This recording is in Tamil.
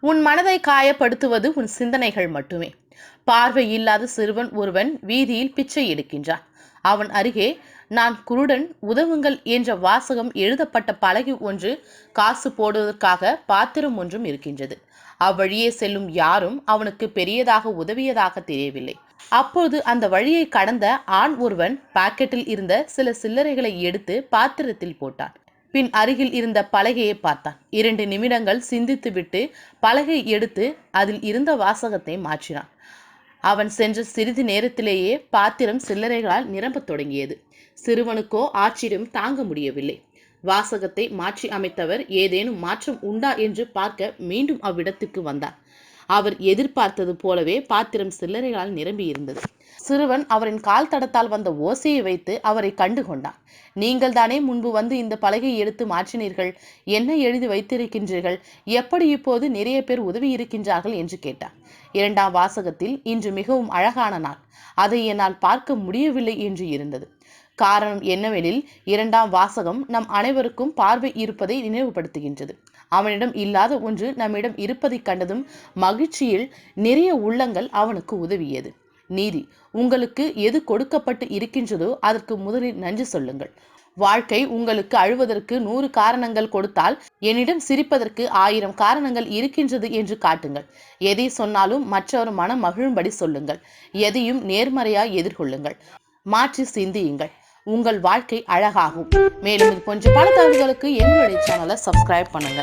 உன் மனதை காயப்படுத்துவது உன் சிந்தனைகள் மட்டுமே. பார்வை இல்லாத சிறுவன் ஒருவன் வீதியில் பிச்சை எடுக்கின்றான். அவன் அருகே நான் குருடன் உதவுங்கள் என்ற வாசகம் எழுதப்பட்ட பலகை ஒன்று காசு போடுவதற்காக பாத்திரம் ஒன்றும் இருக்கின்றது. அவ்வழியே செல்லும் யாரும் அவனுக்கு பெரியதாக உதவியதாக தெரியவில்லை. அப்போது அந்த வழியை கடந்த ஆண் ஒருவன் பாக்கெட்டில் இருந்த சில சில்லறைகளை எடுத்து பாத்திரத்தில் போட்டான். பின் அருகில் இருந்த பலகையை பார்த்தான். இரண்டு நிமிடங்கள் சிந்தித்துவிட்டு பலகை எடுத்து அதில் இருந்த வாசகத்தை மாற்றினான். அவன் சென்ற சிறிது நேரத்திலேயே பாத்திரம் சில்லறைகளால் நிரம்பத் தொடங்கியது. சிறுவனுக்கோ ஆச்சரியம் தாங்க முடியவில்லை. வாசகத்தை மாற்றி அமைத்தவர் ஏதேனும் மாற்றம் உண்டா என்று பார்க்க மீண்டும் அவ்விடத்துக்கு வந்தார் அவர் எதிர்பார்த்தது போலவே பாத்திரம் சில்லறைகளால் நிரம்பி இருந்தது. சிறுவன் அவரின் கால் தடத்தால் வந்த ஓசையை வைத்து அவரை கண்டு கொண்டான். நீங்கள் தானே முன்பு வந்து இந்த பலகை எடுத்து மாற்றினீர்கள்? என்ன எழுதி வைத்திருக்கின்றீர்கள்? எப்படி இப்போது நிறைய பேர் உதவி இருக்கின்றார்கள்? என்று கேட்டார் இரண்டாம் வாசகத்தில் இன்று மிகவும் அழகான நாள். அதை என்னால் பார்க்க முடியவில்லை என்று இருந்தது. காரணம் என்னவெனில் இரண்டாம் வாசகம் நம் அனைவருக்கும் பார்வை இருப்பதை நினைவுபடுத்துகின்றது. அவனிடம் இல்லாத ஒன்று நம்மிடம் இருப்பதைக் கண்டதும் மகிழ்ச்சியில் நிறைய உள்ளங்கள் அவனுக்கு உதவியது. நீதி உங்களுக்கு எது கொடுக்கப்பட்டு இருக்கின்றதோ அதற்கு முதலில் நன்றி சொல்லுங்கள். வாழ்க்கை உங்களுக்கு அழுவதற்கு நூறு காரணங்கள் கொடுத்தால் என்னிடம் சிரிப்பதற்கு ஆயிரம் காரணங்கள் இருக்கின்றது என்று காட்டுங்கள். எதை சொன்னாலும் மற்றவர் மனம் மகிழும்படி சொல்லுங்கள். எதையும் நேர்மறையாய் எதிர்கொள்ளுங்கள். மாற்றி சிந்தியுங்கள். உங்கள் வாழ்க்கை அழகாகும். மேலும் இது போன்ற பல தகவல்களுக்கு எங்களுடைய சேனலை சப்ஸ்கிரைப் பண்ணுங்க.